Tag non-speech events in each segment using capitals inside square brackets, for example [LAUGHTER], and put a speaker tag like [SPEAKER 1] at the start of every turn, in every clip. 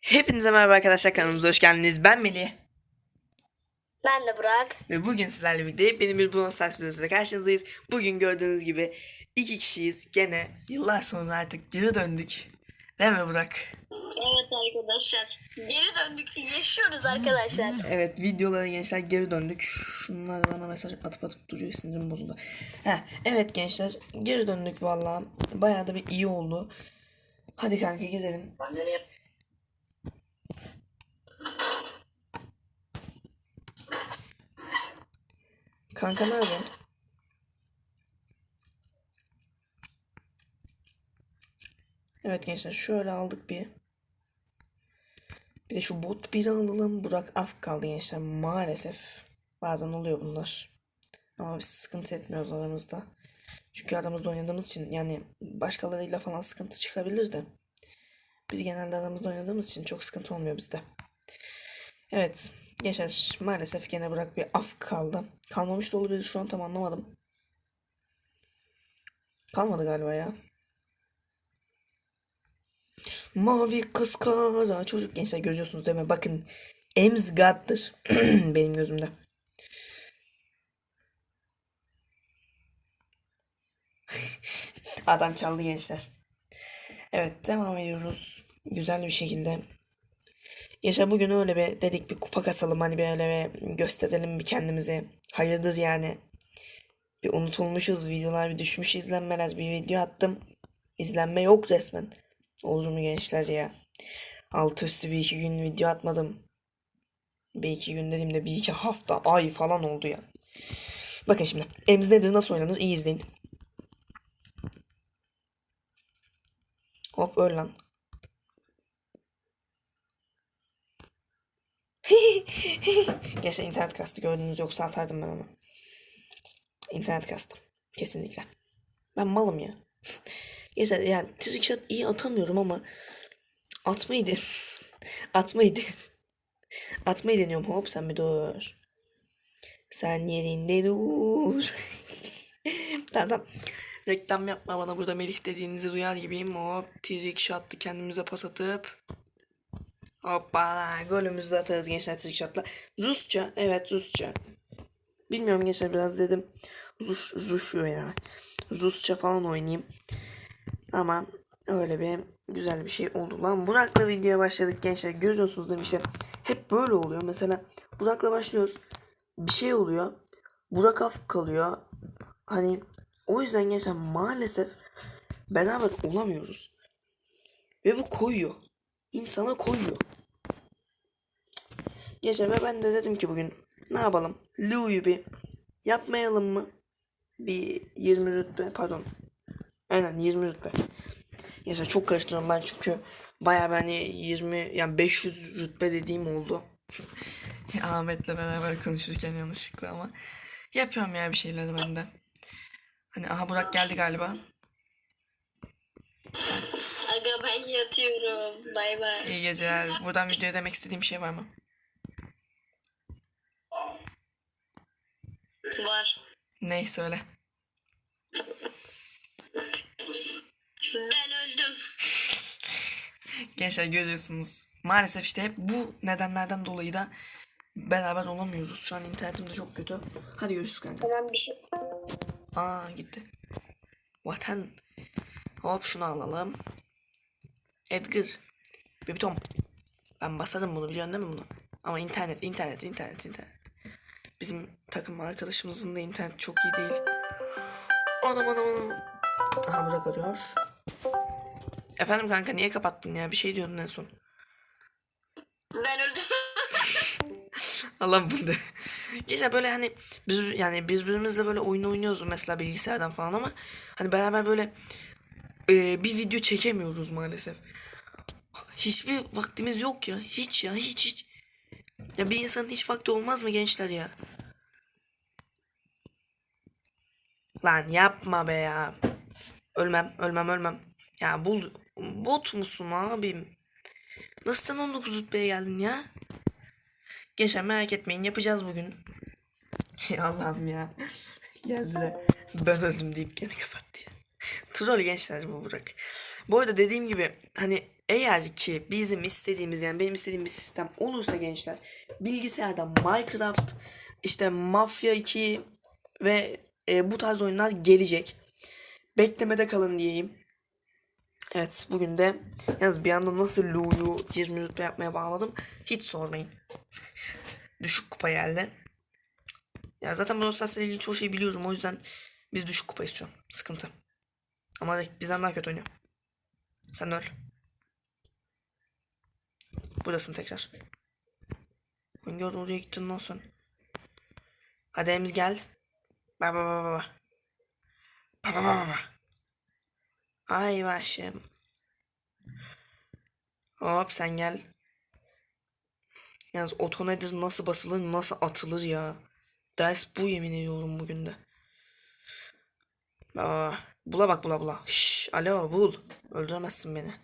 [SPEAKER 1] Hepinize merhaba arkadaşlar kanalımıza hoş geldiniz. Ben Melih
[SPEAKER 2] Ben de Burak.
[SPEAKER 1] ve bugün sizlerle birlikte benim bir Brawl Stars videosuyla karşınızdayız. Bugün gördüğünüz gibi iki kişiyiz. Gene yıllar sonra artık geri döndük. Değil mi Burak?
[SPEAKER 2] Evet arkadaşlar. Geri döndük. Yaşıyoruz arkadaşlar.
[SPEAKER 1] Evet videolara gençler geri döndük. Şunlar bana mesaj atıp atıp duruyor sinirim bozuldu. Heh, evet gençler geri döndük valla. Bayağı da bir iyi oldu. Hadi kanka gidelim. Kanka ne yapıyorsun? Evet gençler şöyle aldık bir. Bir de şu bot bir alalım. Burak af kaldı gençler maalesef. Bazen oluyor bunlar. Ama biz sıkıntı etmiyoruz aramızda. Çünkü aramızda oynadığımız için yani başkalarıyla falan sıkıntı çıkabilir de. Biz genelde aramızda oynadığımız için çok sıkıntı olmuyor bizde. Evet. Gençler maalesef gene Burak bir af kaldı. Kalmamış da olabilir şu an tam anlamadım. Kalmadı galiba ya. Mavi kız çocuk gençler görüyorsunuz değil mi? Bakın Ems God'dır [CLEARS THROAT] benim gözümde. Adam çaldı gençler. Evet devam ediyoruz. Güzel bir şekilde. Yaşa bugün öyle bir dedik bir kupa kasalım hani böyle bir gösterelim bir kendimize. Hayırdır yani. Bir unutulmuşuz videolar bir düşmüş izlenmeler bir video attım. İzlenme yok resmen. Olur mu gençler ya? Altı üstü bir iki gün video atmadım. Bir iki gün dediğimde bir iki hafta ay falan oldu ya. Bakın şimdi. Ems nedir nasıl oynanır iyi izleyin. Hop öl lan. [LAUGHS] Geçen internet kastı gördünüz yoksa atardım ben onu. İnternet kastım. Kesinlikle. Ben malım ya. Geçen yani trickshot iyi atamıyorum ama atmayı de atmayı de atmayı deniyorum. Hop sen bir dur. Sen yerinde dur. [LAUGHS] tamam tamam. Reklam yapma bana burada Melih dediğinizi duyar gibiyim. Hop trickshot'lı kendimize pas atıp Hoppa golümüzü de atarız gençler trickshot'la. Rusça evet Rusça. Bilmiyorum gençler biraz dedim. Rus, Rus ya. Rusça falan oynayayım. Ama öyle bir güzel bir şey oldu lan. Burak'la videoya başladık gençler. Görüyorsunuz demiştim. Hep böyle oluyor. Mesela Burak'la başlıyoruz. Bir şey oluyor. Burak af kalıyor. Hani o yüzden gençler maalesef beraber olamıyoruz. Ve bu koyuyor. İnsana koyuyor. Gençler ben de dedim ki bugün ne yapalım? Lou'yu bir yapmayalım mı? Bir 20 rütbe pardon Aynen 20 rütbe. Yaşa çok karıştırıyorum ben çünkü baya ben 20 yani 500 rütbe dediğim oldu. [LAUGHS] Ahmet'le beraber konuşurken yanlışlıkla ama yapıyorum ya bir şeyler ben de. Hani aha Burak geldi galiba.
[SPEAKER 2] Aga ben yatıyorum. Bay bay.
[SPEAKER 1] İyi geceler. Buradan videoya demek istediğim bir şey var mı?
[SPEAKER 2] Var.
[SPEAKER 1] Ney söyle.
[SPEAKER 2] Ben öldüm.
[SPEAKER 1] Gençler görüyorsunuz. Maalesef işte hep bu nedenlerden dolayı da beraber olamıyoruz. Şu an internetim de çok kötü. Hadi görüşürüz kanka.
[SPEAKER 2] Tamam bir şey.
[SPEAKER 1] Aa gitti. Vatan. Hop şunu alalım. Edgar. Baby Tom. Ben basarım bunu biliyorsun değil mi bunu? Ama internet, internet, internet, internet. Bizim takım arkadaşımızın da internet çok iyi değil. Anam anam anam. Aha Burak arıyor. Efendim kanka niye kapattın ya? Bir şey diyordun en son.
[SPEAKER 2] Ben öldüm.
[SPEAKER 1] Allah bunu [LAUGHS] Geçen böyle hani biz yani birbirimizle böyle oyun oynuyoruz mesela bilgisayardan falan ama hani beraber böyle e, bir video çekemiyoruz maalesef. Hiçbir vaktimiz yok ya. Hiç ya hiç hiç. Ya bir insanın hiç vakti olmaz mı gençler ya? Lan yapma be ya. Ölmem ölmem ölmem. Ya bul bot musun abim? Nasıl sen 19 rütbeye geldin ya? Gençler merak etmeyin yapacağız bugün. [LAUGHS] Allah'ım ya. Geldi de ben öldüm deyip gene kapattı ya. Troll gençler bu Burak. Bu arada dediğim gibi hani eğer ki bizim istediğimiz yani benim istediğim bir sistem olursa gençler bilgisayarda Minecraft işte Mafya 2 ve e, bu tarz oyunlar gelecek. Beklemede kalın diyeyim. Evet bugün de yalnız bir anda nasıl Lu'yu 20 rütbe yapmaya bağladım hiç sormayın. Düşük kupa geldi. Ya zaten Brawl Stars'la ilgili çoğu şeyi biliyorum o yüzden biz düşük kupayız şu an. Sıkıntı. Ama bizden daha kötü oynuyor. Sen öl. Buradasın tekrar. Hangi oraya gittin lan sen? Hadi Emiz gel. Ba ba ba. Ba ba ba ba ba. Ay başım. Hop sen gel. Yalnız oto nedir nasıl basılır nasıl atılır ya. Ders bu yemin ediyorum bugün de. Aa, bula bak bula bula. Şşş alo bul. Öldüremezsin beni.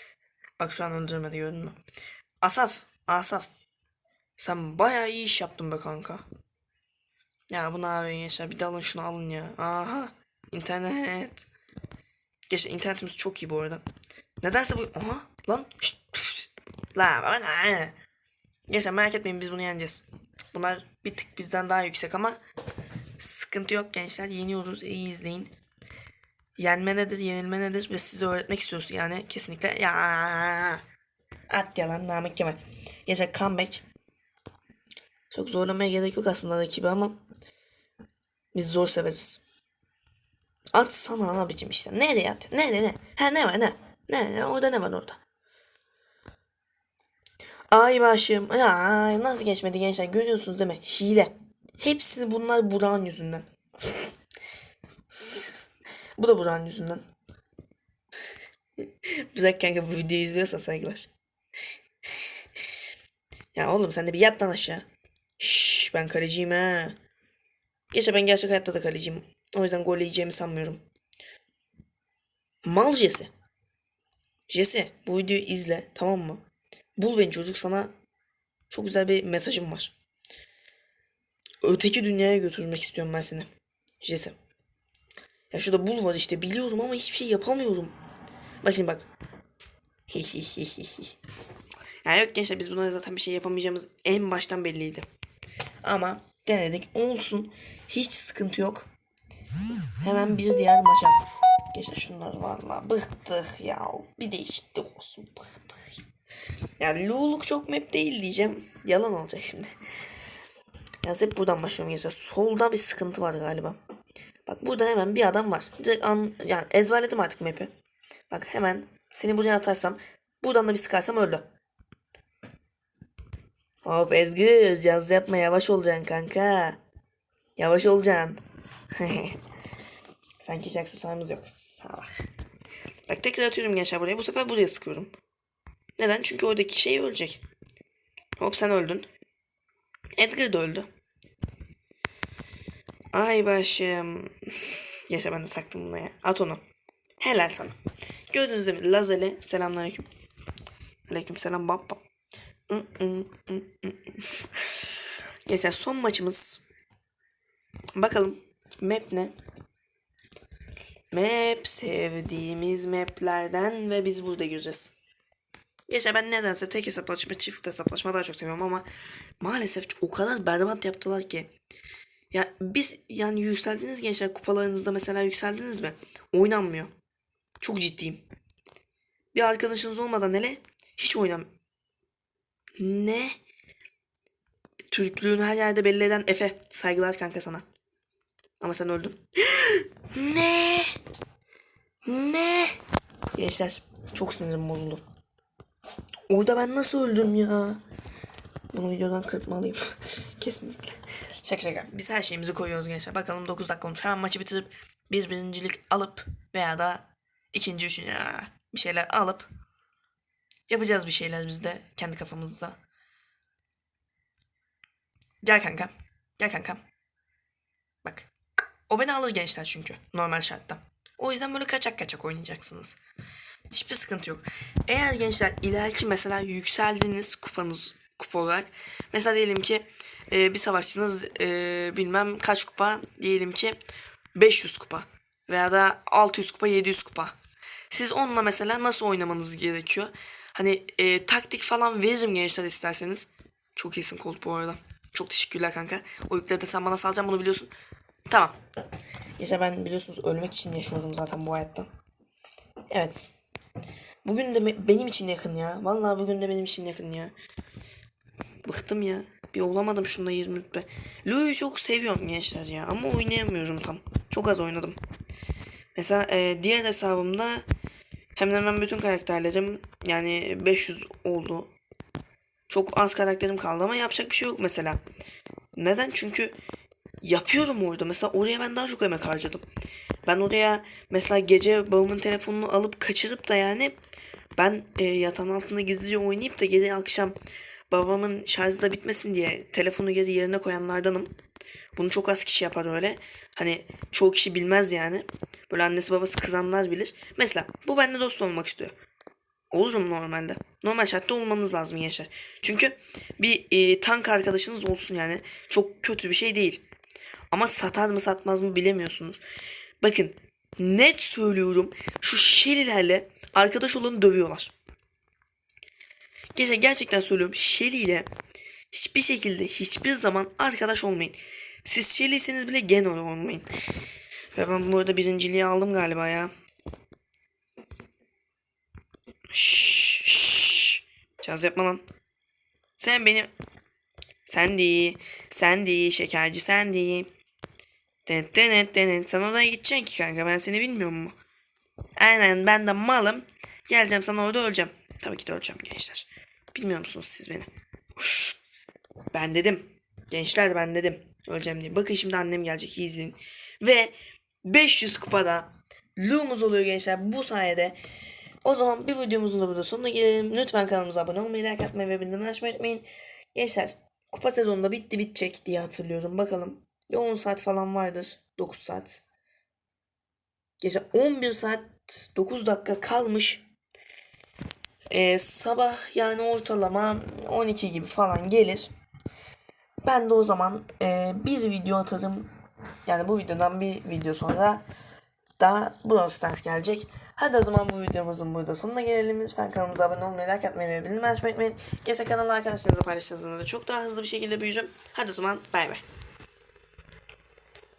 [SPEAKER 1] [LAUGHS] bak şu an öldürmedi gördün mü? Asaf. Asaf. Sen bayağı iyi iş yaptın be kanka. Ya bu ne yapıyorsun yaşa bir dalın şunu alın ya. Aha. internet. Geçti internetimiz çok iyi bu arada. Nedense bu... Aha lan. Şşt, püf. La bana. Geçen merak etmeyin biz bunu yeneceğiz. Bunlar bir tık bizden daha yüksek ama sıkıntı yok gençler. Yeniyoruz. iyi izleyin. Yenme nedir, yenilme nedir ve size öğretmek istiyoruz yani kesinlikle. Ya at yalan Namık Kemal. Gençler comeback. Çok zorlamaya gerek yok aslında rakibi ama biz zor severiz. At sana abicim işte. Nereye at? Nerede ne? Ha ne var ne? Ne, ne? Orada ne var orada? Ay başım. Ay nasıl geçmedi gençler görüyorsunuz değil mi? Hile. Hepsini bunlar Burak'ın yüzünden. [LAUGHS] bu da Burak'ın yüzünden. [LAUGHS] Burak kanka bu videoyu izliyorsa saygılar. ya oğlum sen de bir yat lan aşağı. Şşş ben kaleciyim ha. Geçe ben gerçek hayatta da kaleciyim. O yüzden gol yiyeceğimi sanmıyorum. Mal Jesse. Jesse bu videoyu izle tamam mı? Bul beni çocuk sana çok güzel bir mesajım var. Öteki dünyaya götürmek istiyorum ben seni. Jesse. Ya şurada bul var işte biliyorum ama hiçbir şey yapamıyorum. Bak şimdi bak. ya yok gençler biz buna zaten bir şey yapamayacağımız en baştan belliydi. Ama denedik olsun. Hiç sıkıntı yok. Hemen bir diğer maça. Gençler şunlar vallahi bıktık ya. Bir değişiklik olsun bıktık. Yani Luluk çok map değil diyeceğim. Yalan olacak şimdi. Yani hep buradan başlıyorum gençler. Solda bir sıkıntı var galiba. Bak burada hemen bir adam var. Direkt an, yani ezberledim artık map'i. Bak hemen seni buraya atarsam buradan da bir sıkarsam öldü. Hop Ezgi caz yapma yavaş olacaksın kanka. Yavaş olacaksın. [LAUGHS] Sanki hiç aksesuarımız yok. Salak. Bak tekrar atıyorum gençler buraya. Bu sefer buraya sıkıyorum. Neden? Çünkü oradaki şey ölecek. Hop sen öldün. Edgar da öldü. Ay başım. [LAUGHS] Yaşa ben de taktım buna ya. At onu. Helal sana. Gördüğünüz gibi Lazeli selamünaleyküm. Aleyküm selam baba. Gençler [LAUGHS] son maçımız. Bakalım map ne? Map sevdiğimiz maplerden ve biz burada gireceğiz. Geçen ben nedense tek hesaplaşma, çift hesaplaşma daha çok seviyorum ama maalesef o kadar berbat yaptılar ki. Ya biz yani yükseldiniz gençler kupalarınızda mesela yükseldiniz mi? Oynanmıyor. Çok ciddiyim. Bir arkadaşınız olmadan hele hiç oynam. Ne? Türklüğün her yerde belli eden Efe. Saygılar kanka sana. Ama sen öldün. [GASPS] ne? Ne? Gençler çok sinirim bozuldu. Orada ben nasıl öldüm ya? Bunu videodan kırpmalıyım. [LAUGHS] Kesinlikle. Şaka şaka. Biz her şeyimizi koyuyoruz gençler. Bakalım 9 dakika olmuş. Hemen maçı bitirip bir birincilik alıp veya da ikinci, üçüncü bir şeyler alıp yapacağız bir şeyler biz de kendi kafamızda. Gel kankam. Gel kankam. Bak. O beni alır gençler çünkü. Normal şartta. O yüzden böyle kaçak kaçak oynayacaksınız. Hiçbir sıkıntı yok. Eğer gençler ileriki mesela yükseldiğiniz kupanız kupa olarak mesela diyelim ki e, bir savaşçınız e, bilmem kaç kupa diyelim ki 500 kupa veya da 600 kupa 700 kupa. Siz onunla mesela nasıl oynamanız gerekiyor? Hani e, taktik falan veririm gençler isterseniz. Çok iyisin Colt bu arada. Çok teşekkürler kanka. O yükleri de sen bana salacaksın bunu biliyorsun. Tamam. Gençler ben biliyorsunuz ölmek için yaşıyorum zaten bu hayatta. Evet. Bugün de benim için yakın ya. Vallahi bugün de benim için yakın ya. Bıktım ya. Bir olamadım şunda 20 rütbe. Lou'yu çok seviyorum gençler ya. Ama oynayamıyorum tam. Çok az oynadım. Mesela e, diğer hesabımda hemen hemen bütün karakterlerim yani 500 oldu. Çok az karakterim kaldı ama yapacak bir şey yok mesela. Neden? Çünkü yapıyorum orada. Mesela oraya ben daha çok emek harcadım. Ben oraya mesela gece babamın telefonunu alıp kaçırıp da yani ben e, yatağın altında gizlice oynayıp da gece akşam babamın şarjı da bitmesin diye telefonu geri yerine koyanlardanım. Bunu çok az kişi yapar öyle. Hani çoğu kişi bilmez yani. Böyle annesi babası kızanlar bilir. Mesela bu benimle dost olmak istiyor. Olurum normalde. Normal şartta olmanız lazım gençler. Çünkü bir e, tank arkadaşınız olsun yani. Çok kötü bir şey değil. Ama satar mı satmaz mı bilemiyorsunuz. Bakın net söylüyorum şu Shelly'lerle arkadaş olanı dövüyorlar. Gençler gerçekten söylüyorum Shelly ile hiçbir şekilde hiçbir zaman arkadaş olmayın. Siz Shelly'seniz bile genel olmayın. Ve ben bu arada birinciliği aldım galiba ya. Şşş, şşş. Caz yapma lan. Sen beni... Sen değil. Sen değil. Şekerci sen değil. Denet denet denet. Sen oraya gideceksin ki kanka. Ben seni bilmiyor mu? Aynen ben de malım. Geleceğim sana orada öleceğim. Tabii ki de öleceğim gençler. Bilmiyor musunuz siz beni? Uş. Ben dedim. Gençler ben dedim. Öleceğim diye. Bakın şimdi annem gelecek. iyi izleyin. Ve 500 kupada Lu'muz oluyor gençler bu sayede. O zaman bir videomuzun da burada sonuna gelelim. Lütfen kanalımıza abone olmayı, like atmayı ve bildirimleri açmayı unutmayın. Gençler kupa sezonunda bitti bitecek diye hatırlıyorum. Bakalım. Bir 10 saat falan vardır. 9 saat. Gece 11 saat 9 dakika kalmış. Ee, sabah yani ortalama 12 gibi falan gelir. Ben de o zaman e, bir video atarım. Yani bu videodan bir video sonra daha Brawl Stars gelecek. Hadi o zaman bu videomuzun burada sonuna gelelim. Lütfen kanalımıza abone olmayı, like atmayı ve bildirimleri açmayı unutmayın. Gerçekten kanalı arkadaşlarınızla paylaştığınızda da çok daha hızlı bir şekilde büyüyeceğim. Hadi o zaman bay bay.